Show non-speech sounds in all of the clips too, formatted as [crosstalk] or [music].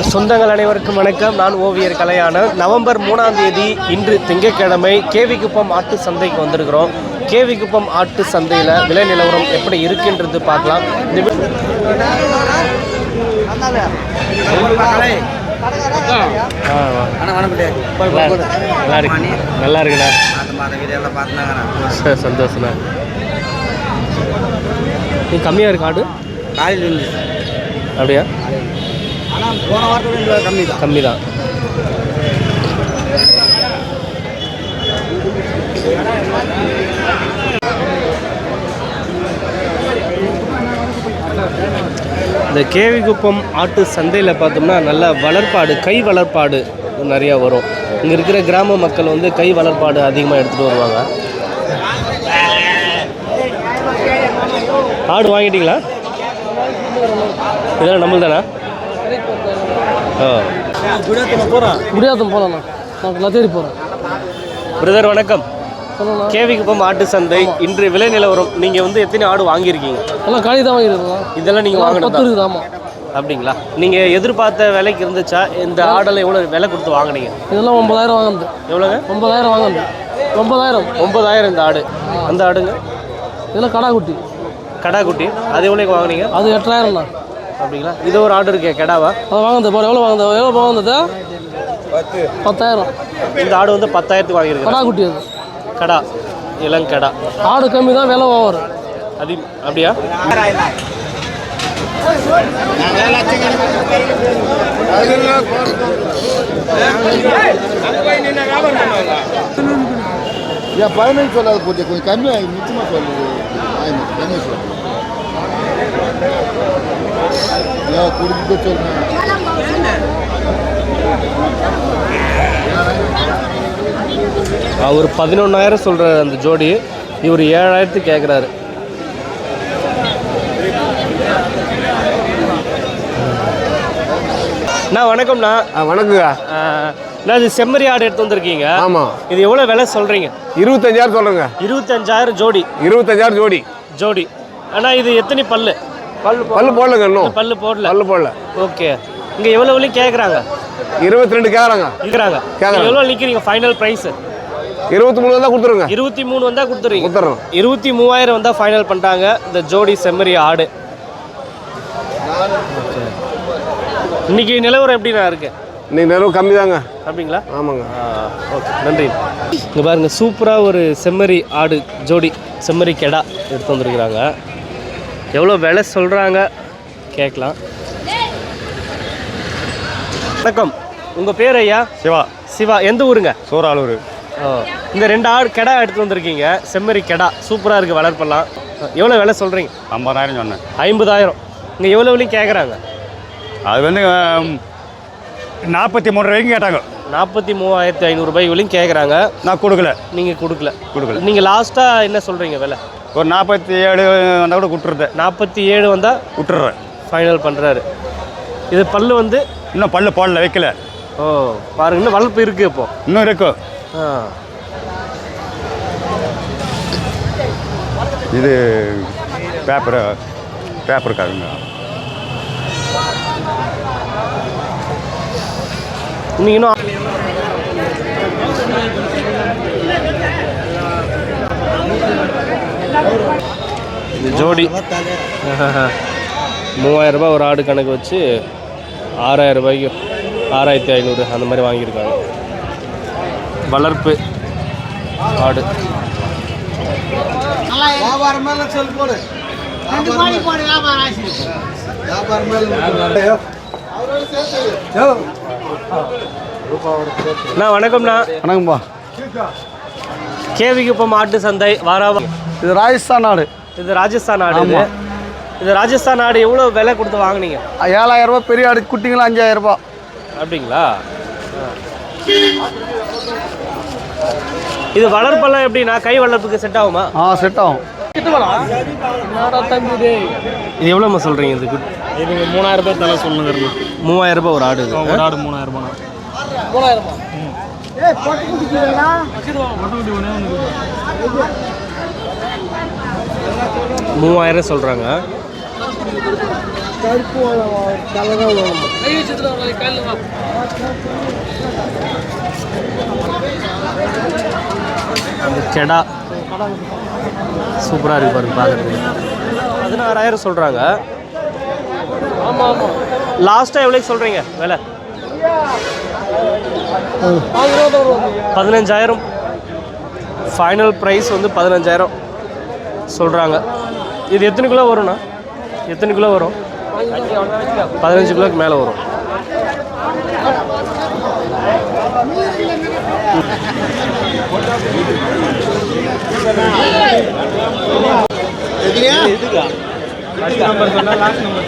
சொந்தங்கள் அனைவருக்கும் வணக்கம். நான் ஓவியர் கலையான நவம்பர் மூணாம் தேதி இன்று திங்கட்கிழமை கேவிக்குப்பம் ஆட்டு சந்தைக்கு வந்திருக்கிறோம். கேவிக்குப்பம் ஆட்டு சந்தையில் விலை நிலவரம் எப்படி இருக்குன்றது பார்க்கலாம். நல்லா இருக்கு நல்லா இருக்குண்ணா சரி, சந்தோஷண்ணா கம்மியாக இருக்கு ஆடு? காலையில் அப்படியா? போன வாரத்தோட கம்மி தான் கம்மி தான் இந்த கேவிகுப்பம் ஆட்டு சந்தையில் பார்த்தோம்னா நல்ல வளர்ப்பாடு கை வளர்ப்பாடு நிறையா வரும். இங்கே இருக்கிற கிராம மக்கள் வந்து கை வளர்ப்பாடு அதிகமாக எடுத்துகிட்டு வருவாங்க. ஆடு வாங்கிட்டீங்களா? இதெல்லாம் நம்மள்தானா? முடியாதும் போகலாண்ணா நான் தேடி போகிறேன் பிரதர் வணக்கம். கேவிக்குப்பம் ஆட்டு சந்தை இன்று விலை நிலவரம். நீங்கள் வந்து எத்தனை ஆடு வாங்கியிருக்கீங்க? எல்லாம் காலி தான் வாங்கிருக்கலாம் இதெல்லாம் நீங்கள் வாங்கினதா ஆமாம் அப்படிங்களா? நீங்கள் எதிர்பார்த்த விலைக்கு இருந்துச்சா? இந்த ஆடெல்லாம் எவ்வளோ விலை கொடுத்து வாங்குனீங்க? இதெல்லாம் ஒன்பதாயிரம் வாங்குது எவ்வளோங்க? ஒன்பதாயிரம் வாங்குது ஒன்பதாயிரம். ஒன்பதாயிரம் இந்த ஆடு. அந்த ஆடுங்க? இதெல்லாம் கடா குட்டி கடா குட்டி அது எவ்வளோக்கு வாங்குனீங்க? அது எட்டாயிரம்ண்ணா. அப்படிங்களா? இது ஒரு ஆடு இருக்கே கெடாவா? அது வாங்குது பாரு எவ்வளோ வாங்குது எவ்வளோ வாங்குது பத்தாயிரம். இந்த ஆடு வந்து பத்தாயிரத்துக்கு வாங்கியிருக்கேன் கடா குட்டி அது. கடா. இளங்கடா ஆடு கம்மி தான் விலை ஓவர். அது அப்படியா? ஏன் பதினஞ்சு சொல்லாத போட்டு கொஞ்சம் கம்மியாக நிச்சயமாக சொல்லுது ஆயிரம் கம்மி சொல்லு ஏன் கொடுத்துட்டு சொல்லுங்க அவர் பதினொன்றாயிரம் சொல்கிறாரு அந்த ஜோடி இவர் ஏழாயிரத்துக்கு கேட்குறாரு அண்ணா வணக்கம்ண்ணா. வணக்கங்க அண்ணா இது செம்மறி ஆடு எடுத்து வந்திருக்கீங்க. ஆமாம் இது எவ்வளோ விலை சொல்கிறீங்க இருபத்தஞ்சாயிரம் சொல்கிறேங்க இருபத்தஞ்சாயிரம் ஜோடி. இருபத்தஞ்சாயிரம் ஜோடி. ஜோடி. அண்ணா இது எத்தனை பல்லு? பல்லு பல்லு போடலங்க இன்னும். பல்லு போடல. பல்லு போடல. ஓகே. இங்கே எவ்வளோ விலையும் கேட்குறாங்க இருபத்தி ரெண்டு கேட்குறாங்க இருக்கிறாங்க கேக்குறாங்க. எவ்வளோ நிற்கிறீங்க ஃபைனல் ப்ரைஸ் இருபத்தி மூணு தான் கொடுத்துருங்க. இருபத்தி மூணு வந்தால் கொடுத்துறீங்க கொடுத்துட்றோம் இருபத்தி மூவாயிரம் வந்தால் ஃபைனல் பண்ணிட்டாங்க. இந்த ஜோடி செம்மறி ஆடு. இன்னைக்கு நிலவரம் எப்படிண்ணா இருக்கு? இன்னைக்கு நிலவு கம்மி தாங்க அப்படிங்களா ஆமாங்க ஓகே. நன்றி. இங்கே பாருங்க சூப்பராக ஒரு செம்மறி ஆடு ஜோடி செம்மறி கெடா எடுத்து வந்திருக்கிறாங்க. எவ்வளோ விலை சொல்கிறாங்க? கேட்கலாம். வணக்கம். உங்கள் பேர் ஐயா? சிவா. சிவா. எந்த ஊருங்க? சூறாலூர். ஓ. இந்த ரெண்டு ஆடு கெடா எடுத்து வந்திருக்கீங்க. செம்மறி கெடா. சூப்பராக இருக்குது வளர்ப்பெல்லாம். எவ்வளோ விலை சொல்கிறீங்க? ஐம்பதாயிரம் சொன்னேன். ஐம்பதாயிரம். இங்கே எவ்வளோ விலையும் கேட்குறாங்க அது வந்து நாற்பத்தி மூணு ரூபாய்க்கு கேட்டாங்க. நாற்பத்தி மூவாயிரத்தி ஐநூறுரூபாய் விலையும் கேட்குறாங்க நான் கொடுக்கல. நீங்கள் கொடுக்கல. கொடுக்கல. நீங்கள் லாஸ்ட்டாக என்ன சொல்கிறீங்க விலை? ஒரு நாற்பத்தி ஏழு வந்தால் கூட விட்டுருது. நாற்பத்தி ஏழு வந்தால் விட்டுறேன். ஃபைனல் பண்ணுறாரு இது பல்லு வந்து இன்னும் பல்லு போடல வைக்கல. ஓ பாருங்க இன்னும் வளர்ப்பு இருக்குது இப்போ. இன்னும் இருக்கும் ஆ. இது பேப்பரு பேப்பருக்காருங்க இன்னும் இன்னும் இது ஜோடி. [laughs] மூவாயிரம் ரூபாய் ஒரு ஆடு கணக்கு வச்சு ஆறாயிரம் ரூபாய்க்கு ஆறாயிரத்தி ஐநூறு அந்த மாதிரி வாங்கியிருக்காங்க. வளர்ப்பு ஆடு. வணக்கம்ண்ணா. வணக்கம்ப்பா. கேவிக்குப்பம் ஆட்டு சந்தை வாராவ? இது ராஜஸ்தான் நாடு. இது ராஜஸ்தான் ஆடு இது. இது ராஜஸ்தான் ஆடு எவ்வளோ விலை கொடுத்து வாங்குனீங்க? ஏழாயிரம் ரூபாய் பெரிய ஆடு குட்டிங்களா அஞ்சாயிரம் ரூபாய். அப்படிங்களா. இது வளர்ப்பெல்லாம் எப்படின்னா கை வளர்ப்புக்கு செட் ஆகுமா? ஆ செட் ஆகும். இது எவ்வளோம்மா சொல்கிறீங்க இதுக்கு இது மூணாயிரம் ரூபாய் தலை சொல்லுங்க மூவாயிரம் ரூபாய் ஒரு ஆடு இது. ஒரு ஆடு மூணாயிரம் ரூபாய்? மூணாயிரமா மூவாயிரம் சொல்கிறாங்க அந்த கெடா சூப்பராக இருக்கு பாருங்க பார்க்குறது பதினாறாயிரம் சொல்கிறாங்க ஆமாம் ஆமாம் லாஸ்ட்டாக எவ்வளோக்கு சொல்கிறீங்க விலை? பதினஞ்சாயிரம். ஃபைனல் ப்ரைஸ் வந்து பதினஞ்சாயிரம். சொல்கிறாங்க இது எத்தனை கிலோ வரும்ண்ணா எத்தனை கிலோ வரும்? பதினஞ்சு கிலோக்கு மேலே வரும்.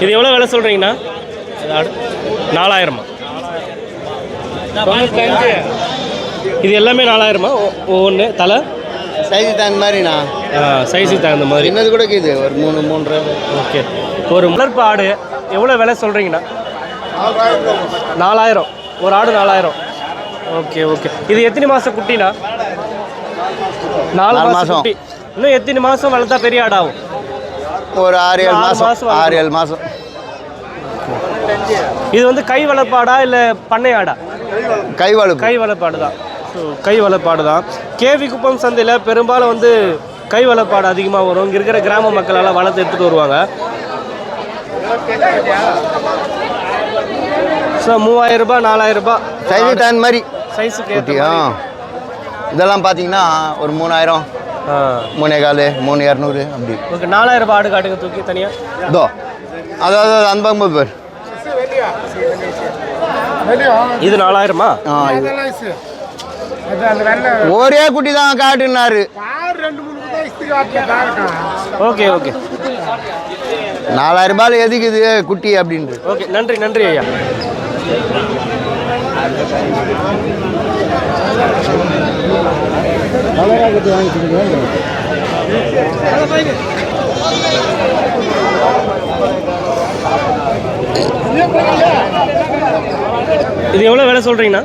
இது எவ்வளோ விலை சொல்கிறீங்கண்ணா நாலாயிரமா? இது எல்லாமே நாலாயிரமா? ஒவ்வொன்று தலை? சைஸ் தகுந்த மாதிரிண்ணா? சைஸுக்கு தகுந்த மாதிரி. என்னது கூட இருக்குது ஒரு மூணு மூன்றரை. ஓகே. ஒரு வளர்ப்பு ஆடு எவ்வளோ விலை சொல்கிறீங்கண்ணா? நாலாயிரம். ஒரு ஆடு நாலாயிரம். Okay okay. இது எத்தனை மாதம் குட்டினா நாலு மாதம். குட்டி. இன்னும் எத்தனை மாதம் வளர்த்தா பெரிய ஆடாகும்? ஒரு ஆறு ஏழு மாதம் மாசம். ஆறு ஏழு மாதம் இது வந்து கை வளர்ப்பாடா இல்லை பண்ணை ஆடா? கை வழுக்கு கை வளர்ப்பாடு தான் கை வளர்ப்பாடு தான். கேவி குப்பம் சந்தையில் பெரும்பாலும் வந்து கை வளர்ப்பாடு அதிகமாக வரும். இங்கே இருக்கிற கிராம மக்களெல்லாம் வளர்த்து எடுத்துகிட்டு வருவாங்க. ஸோ மூவாயிரம் ரூபாய் நாலாயிரம் ரூபாய். சைஸ் தகுந்த மாதிரி. சைஸுக்கு குட்டி ஏற்ற ஆ இதெல்லாம் பார்த்தீங்கன்னா ஒரு மூணாயிரம். மூணே கால் மூணு இரநூறு அப்படி. ஓகே நாலாயிரம் ரூபாய் ஆடு காட்டுங்க தூக்கி தனியாக இதோ அதாவது பக்கம் பேர். இது நாலாயிரமா? ஆ இது. ஒரே குட்டி தான் காட்டுனாரு. Okay okay. நாலாயிரம் ரூபாயில் எதுக்கு இது குட்டி அப்படின்ட்டு. ஓகே நன்றி நன்றி ஐயா. இது எவ்வளோ விலை சொல்கிறீங்கண்ணா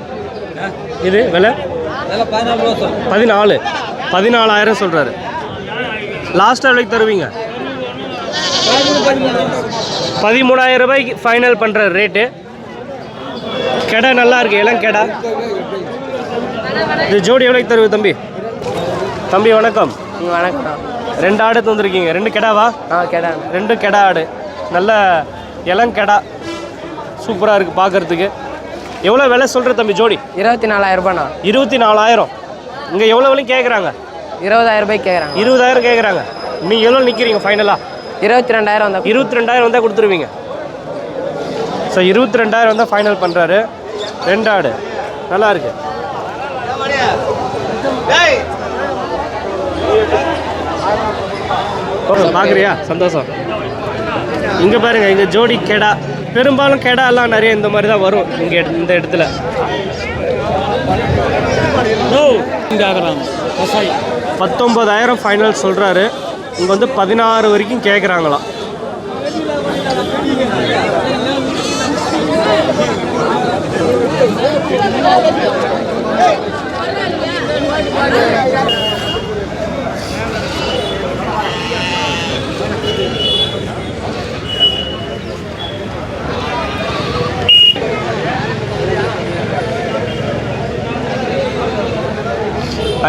இது விலை? பதினாலு பதினாலாயிரம் சொல்கிறாரு லாஸ்ட்டாக எவ்வளோக்கு தருவீங்க? பதிமூணாயிரம் ரூபாய்க்கு ஃபைனல் பண்ணுற ரேட்டு கெடா நல்லா இருக்கு இளம் கெடா. இது ஜோடி எவ்வளோக்கு தருவது தம்பி? தம்பி வணக்கம். வணக்கம் ரெண்டு ஆடு தந்துருக்கீங்க ரெண்டு கெடாவா? ஆ கேடா. ரெண்டு கெடா ஆடு. நல்ல இளங்கெடா சூப்பராக இருக்குது பார்க்கறதுக்கு எவ்வளோ விலை சொல்கிற தம்பி ஜோடி? இருபத்தி நாலாயிரம் ரூபாண்ணா. இருபத்தி நாலாயிரம். இங்கே எவ்வளோ விலையும் கேட்குறாங்க? இருபதாயிரம் ரூபாய்க்கு கேட்குறாங்க. இருபதாயிரம் கேட்குறாங்க. நீங்கள் எவ்வளோ நிற்கிறீங்க ஃபைனலாக இருபத்தி ரெண்டாயிரம் வந்தா இருபத்தி ரெண்டாயிரம் வந்தால் கொடுத்துருவீங்க. ஸோ இருபத்தி ரெண்டாயிரம் வந்தால் ஃபைனல் பண்ணுறாரு ரெண்டு ஆடு. நல்லா இருக்கு. பார்க்குறியா சந்தோஷம். இங்கே பாருங்க இங்கே ஜோடி கெடா. பெரும்பாலும் கெடா எல்லாம் நிறைய இந்த மாதிரி தான் வரும் இங்கே இந்த இடத்துல. பத்தொம்பதாயிரம் ஃபைனல் சொல்கிறாரு இங்கே வந்து பதினாறு வரைக்கும் கேட்குறாங்களாம்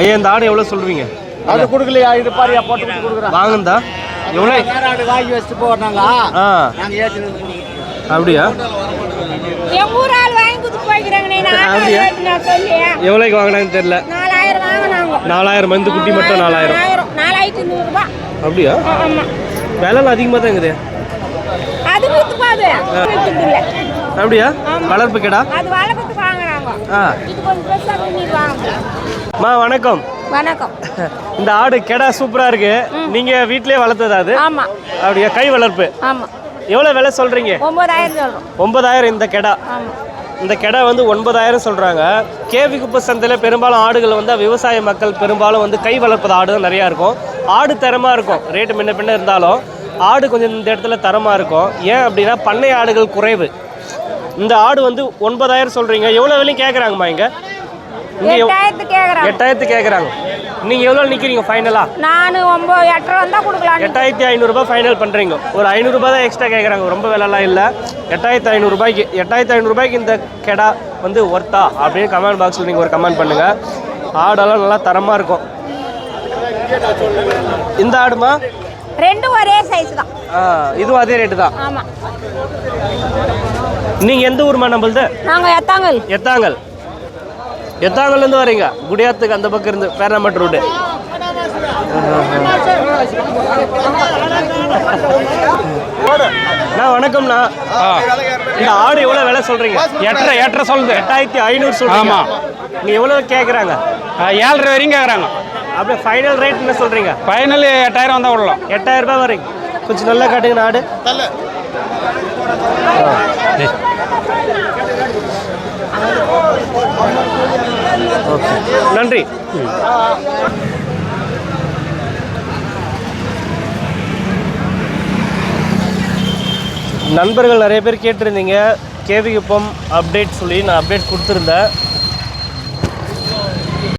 ஐயா இந்த ஆடு எவ்வளோ சொல்லுவீங்க அது கொடுக்கலையா? இது பாரியா போட்டு கொடுக்குறேன். வாங்குந்தா எவ்வளோ ஆடு வாங்கி வச்சுட்டு போனாங்க ஆ. நாங்கள் அப்படியா? எங்க ஊர் ஆள் வாங்கி கொடுத்து போய்க்கிறாங்கண்ணே. நான் அப்படியா? ஆட்டோ நான் சொல்லி எவ்வளோக்கு வாங்கினாங்கன்னு தெரில நாலாயிரம் வாங்கினாங்க. நாலாயிரம் மந்து குட்டி மட்டும் நாலாயிரம் நாலாயிரம். நாலாயிரத்தி நூறுரூபா அப்படியா? ஆமா. விலைலாம் அதிகமாக தான் இருக்குது. அது அப்படியா? வளர்ப்பு கடா? அது வளர்க்கறதுக்கு வாங்குறாங்க. ஆ. இது கொஞ்சம் பெருசா பண்ணிடுவாங்க அம்மா வணக்கம். வணக்கம். இந்த ஆடு கெடா சூப்பராக இருக்கு. நீங்கள் வீட்டிலே வளர்த்ததா அது? ஆமா. அப்படியா கை வளர்ப்பு? ஆமா. எவ்வளோ விலை சொல்கிறீங்க ஒன்பதாயிரம் சொல்றோம். ஒன்பதாயிரம் இந்த கெடா. இந்த கெடா வந்து ஒன்பதாயிரம் சொல்கிறாங்க கேவி குப்பை சந்தையில் பெரும்பாலும் ஆடுகள் வந்து விவசாய மக்கள் பெரும்பாலும் வந்து கை வளர்ப்பது ஆடு தான் நிறையா இருக்கும். ஆடு தரமாக இருக்கும். ரேட்டு முன்ன பின்ன இருந்தாலும் ஆடு கொஞ்சம் இந்த இடத்துல தரமாக இருக்கும். ஏன் அப்படின்னா பண்ணை ஆடுகள் குறைவு. இந்த ஆடு வந்து ஒன்பதாயிரம் சொல்கிறீங்க எவ்வளோ விலையும் கேட்குறாங்கம்மா இங்கே? இங்கே எட்டாயிரத்துக்கு கேக்குறாங்க. எட்டாயிரத்து கேட்குறாங்க நீங்கள் எவ்வளோ நிற்கிறீங்க ஃபைனலா நான் ஒம்பது எட்டரை வந்தால் கொடுக்கலாம் எட்டாயிரத்தி ஐநூறுரூபா ஃபைனல் பண்ணுறீங்க ஒரு ஐநூறுரூபா தான் எக்ஸ்ட்ரா கேட்குறாங்க ரொம்ப விலைலாம் இல்லை. எட்டாயிரத்தி ஐநூறுரூபாய்க்கு எட்டாயிரத்தி ஐநூறுரூபாய்க்கு இந்த கெடா வந்து ஒர்த்தா அப்படின்னு கமெண்ட் பாக்ஸில் நீங்கள் ஒரு கமெண்ட் பண்ணுங்கள் ஆடெல்லாம் நல்லா தரமாக இருக்கும். இந்த ஆடுமா? ரெண்டும் ஒரே சைஸ் தான். ஆ இதுவும் அதே ரேட்டு தான். ஆமாம் நீங்கள் எந்த ஊர்மா நம்மளது? நாங்கள் எத்தாங்கல். எத்தாங்கல். எத்தாங்கல்லேருந்து வரீங்க. குடியாத்துக்கு அந்த பக்கம் இருந்து பேரணாமட் ரோடு வணக்கம்ண்ணா. இந்த ஆடு எவ்வளோ விலை சொல்கிறீங்க எட்டரை எட்டரை சொல்லுது. எட்டாயிரத்தி ஐநூறு சொல்கிறீங்க ஆமா. நீங்கள் எவ்வளோ கேட்குறாங்க ஏழரை வரையும் கேட்குறாங்க அப்படியே ஃபைனல் ரேட் என்ன சொல்கிறீங்க ஃபைனல் எட்டாயிரம் வந்தால் விடலாம். எட்டாயிரம் ரூபாய் வரீங்க கொஞ்சம் நல்லா காட்டுங்க ஆடு. நன்றி. நண்பர்கள் நிறைய பேர் கேட்டிருந்தீங்க. கேவிகுப்பம் அப்டேட் சொல்லி நான் அப்டேட் கொடுத்துருந்தேன்.